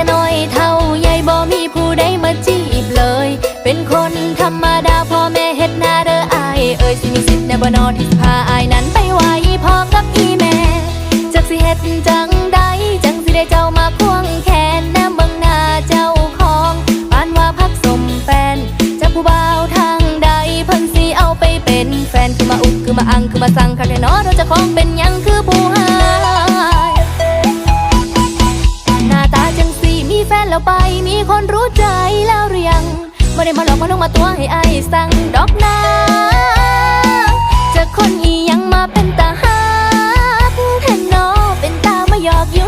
แต่น้อยเท่าใหญ่บ่มีผู้ใดมาจีบเลย เป็นคนธรรมดาพ่อแม่เฮ็ดนาเด้ออายเอ้ยสิมีสิทธิ์ในบ่นอที่พาอายนั้นไปไหวพ่อกับพี่แม่จักสิเฮ็ดจังใดจังสิได้เจ้ามาควงแขนน้ำบังหน้าเจ้าของปานว่าพักสมแฟนจักผู้บ่าวทางใดเพิ่นสิเอาไปเป็นแฟนคือมาอุกคือมาอังคือมาสั่งคักแน่นอเราจะของเป็นยัง แล้วไปมีคนรู้ใจแล้วหรือยังไม่ได้มาหลอกมาลงมาตัวให้อายสั่งดอกนาจะคนอียังมาเป็นตาฮักแทนนอเป็นตามาหยอกย